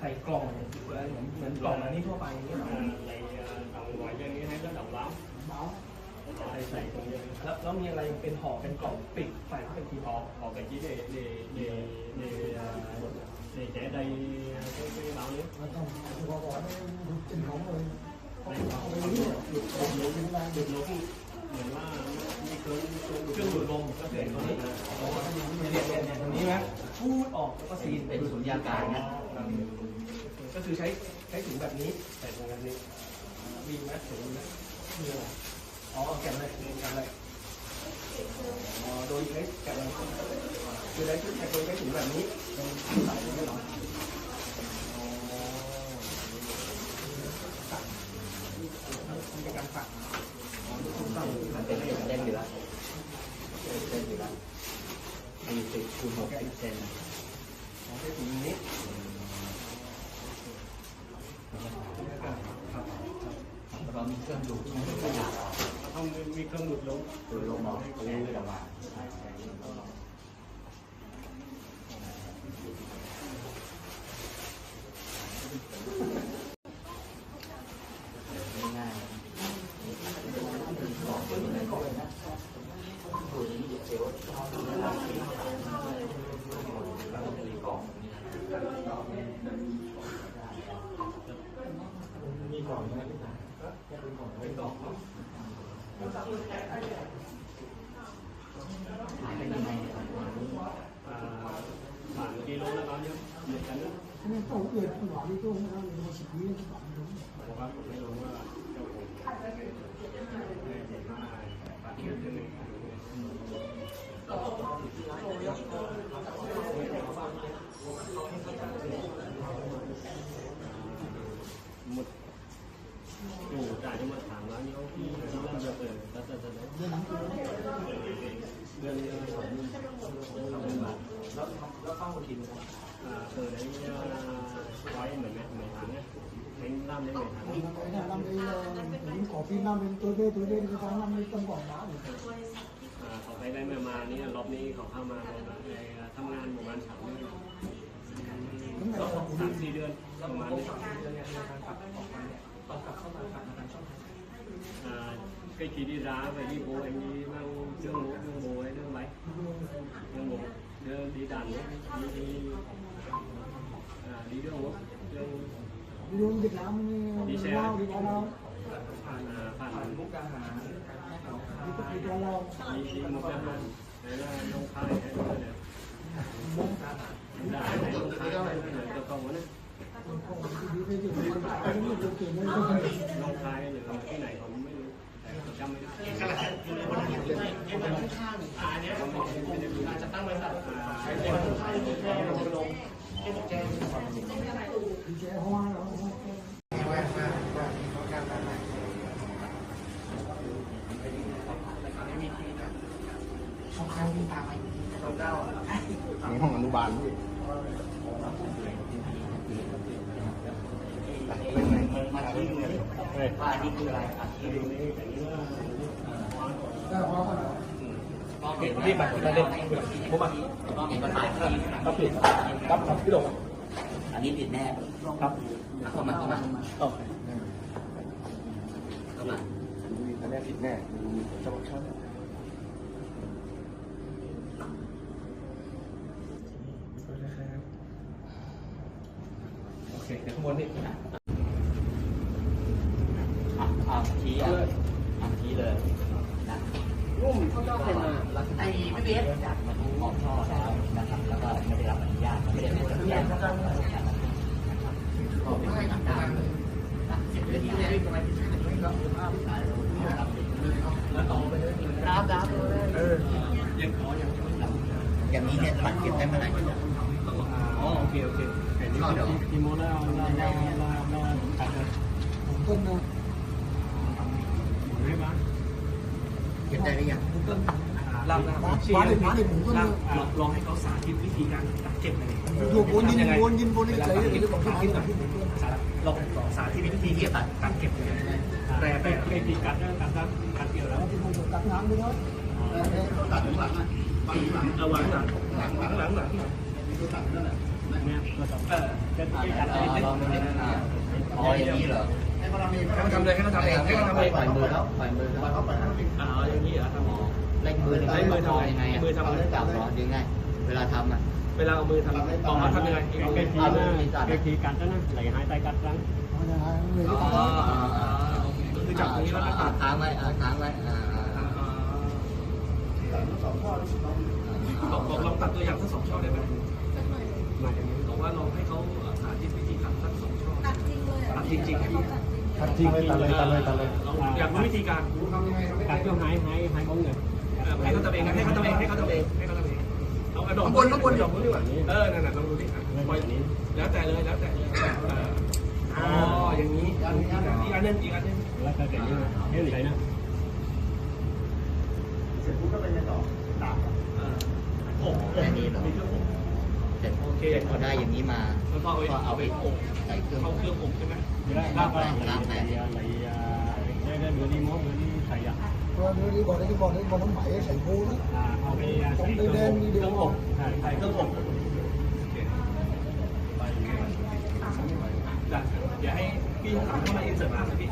ใส่กล่องเหมือนเหมือนกล่องอันนี้ทั่วไปอย่างเงี้ยเหรอ này đồng ngoại dân như thấy nó đồng lắm ใส่ใส่ตรงนี้แล้วแล้วมีอะไรเป็นห่อเป็นกล่องปิดใส่เข้าไปที họ họ vị trí để để để để à, để trẻ đây cái cái bao nhiêu มันต้องบอกว่าเป็นของเลย đây họ họ được được được lỗ เหมือนว่ามีเครื่องเครื่องเครื่องดูดลมก็คือตัวนี้เนี่ยเนี่ยเนี่ยตรงนี้นะพูดออกแล้วก็ซีนเป็นสุญญากาศนะ ก็คือใช้ใช้ถุงแบบนี้ใส่ถุงแบบนี้มีไหมถุงนี้มีอะไรอ๋อแกะเลยแกะเลยอ๋อโดยใช้แกะเลยคือใช้ชุดแกะโดยใช้ถุงแบบนี้ใส่ตรงนี้เหรออ๋อตัดมันเป็นการตัดอ๋อต้องตัด มันเป็นเส้นอยู่แล้วเป็นเส้นอยู่แล้วมีสิบคูณหกสิบเซน อ๋อใช้ถุงนี้ครับ เรามีเครื่องดูดขนาด không มีเครื่องดูดลมดูดลมออกแรงจะมาง่ายเป็นยังไง à, bạn kilo là bao nhiêu một tấn á. นี่ต้องเกิดหนอนที่ตู้นะครับมีสิบวิสองลุ้ม Ủa, bác cũng ไม่รู้ว่าเจ้าของปากเขียวจะไม่ขายเลยหมดอยู่จ่ายจะมาถามร้านนี้เขาที่ที่นั่นจะเปิดแล้วจะจะเดือนเดือนละสองหมื่นสองหมื่นบาท แล้วแล้วเข้าทีมนะ à, từ đấy uh, quay mười mét mười tháng ấy đánh năm đến mười tháng ไอ้เนี่ยนำไปผมขอพี่นำเป็นตัวเด้ตัวเด้ที่เขานำไปต้นก่อนนะ à, họ thấy đây mà mà นี่รอบนี้เขาเข้ามาทำงานประมาณสามเดือนสามสี่เดือนประมมาณก็นี้ฝากเรื่องเนี้ยนการกลับออกมาเนี่ยตอนกลับเข้ามาฝากมาทางช่องทาง à, cái chỉ đi ra về đi bố anh đi mang chương bố chương bố ấy đưa máy chương bố đưa đi đàn ấy, đi đi à, đi đưa bố chương đi luôn Việt Nam đi lao đi qua lao ผ่าน à, ผ่าน phản มุกดาหาร đi đi qua lao đi đi một cái hàng đấy là nông khai hay là มุกดาหาร đã hay nông khai hay là cơ công ấy đi đi đi đi cái này được tiền lên rồi ลงท้ายหรือที่ไหนผมไม่รู้แต่ผมจำไม่ได้ จะตั้งบริษัท đi xe hoa rồi ในห้องอนุบาลพี่มาชี้ดูนี่ว่าอันนี้คืออะไรอะชี้ ดูนี่ได้ hoa rồi มองเห็นที่บัตรประเด็นผมอะมองเห็นภาษาที่ครับผิดครับครับพี่หลงอันนี้ผิดแน่ครับเข้ามาเข้ามาโอเคเข้ามาอันนี้ผิดแน่จะบอกชอบโอเคเดี๋ยวข้างบนนี่อะอะชี้อะอะชี้เลย นุ่มเขาเจ้าเป็นมาไอ้ไม่เบียดจากมันออกช่อแล้วนะครับแล้วก็ไม่ได้รับอนุญาตไม่ได้รับอนุญาตนะครับก็เป็นไปตามด้านเลยนะเสร็จเรื่องนี้แล้วต่อไปเลยรับรับเลยเออยังขอยังอย่างนี้เนี่ยบัตรเก็บได้เมื่อไหร่อ๋อโอเคโอเคก็เดี๋ยวทีโมแล้วแล้วแล้วแล้วแล้วตัดเลย tuần rồi ไม่บ้าง เก็บได้หรือยัง tuần ลำนะ quá quá để quá để cũng ล tuần ำลองให้เขาสาธิตวิธีการตัดเจ็บหน่อย vừa vốn nhìn vốn nhìn vốn đi lấy thì nó còn cái kia là ลองสาธิตวิธีที่ตัดตัดเก็บยังไงแต่แต่ cái gì cắt cắt cắt cắt kiểu đó thì mình cắt ngắn cái đó เอาหลังหลังหลังหลังหลัง Hãy subscribe cho kênh Ghiền Mì Gõ Để không bỏ lỡ เนี่ยก็ต้องเออจะจะจัดอะไรลองดูดิอ๋ออย่างนี้เหรอ ให้เขาทำเองให้เขาทำเลยให้เขาทำเองให้เขาทำเองปล่อยมือแล้วปล่อยมือแล้วอ่าอย่างนี้เหรอทำอ๋อเล่นมือเล่นมือทำไงยังไงอะมือทำอะไรจับเหรอยังไงเวลาทำอะเวลาเอามือทำออกมาทำยังไงเอามื cái อ chi nó cái chi cắt đó nó lấy hai tay cắt răng เอาอย่างไรมืออ๋ที่อตั้งก็คือจับตรงนี้แล้วก็ตัดค้างไว้อ่าค้างไว้อ่าลองลองตัดตัวอย่างทั้งสองช่อได้ไหม mà cái này บอกว่าลองให้เขาสาธิตวิธีตัดทั้งสองช่อตัดจริงเลยตัดจริงๆ ตัดทิ้งเลยตัดเลยตัดเลยตัดเลยเราอยากรู้วิธีการ cắt cho hai hai hai bóng này ให้เขาทำเองให้เขาทำเองให้เขาทำเองให้เขาทำเองเอากระดองบนข้างบนดอกบนดีกว่าเออนั่นน่ะลองดูดิปล่อยแล้วแต่เลยแล้วแต่เลยอ๋ออย่างนี้อีกอันนึงอีกอันนึง là cái cái như thế này nè โอ้แค่นี้เหรอมีเครื่องอบ เสร็จเสร็จพอได้อย่างนี้มาแล้วก็เอาไปก็เอาไปอบใส่เครื่องเข้าเครื่องอบใช่ไหม Vậy đó, bác bác lấy lấy lấy cái cái đứa đi mốt đứa đi thầy à เพราะว่านี่บอกนี่บอกนี่บอกน้ำไหมใส่โพนะ à เอาไปใส่เครื่องอบเครื่องอบใช่ใส่เครื่องอบจ้ะเดี๋ยวให้พี่ถามเข้ามาอินเสิร์ตภาพนะพี่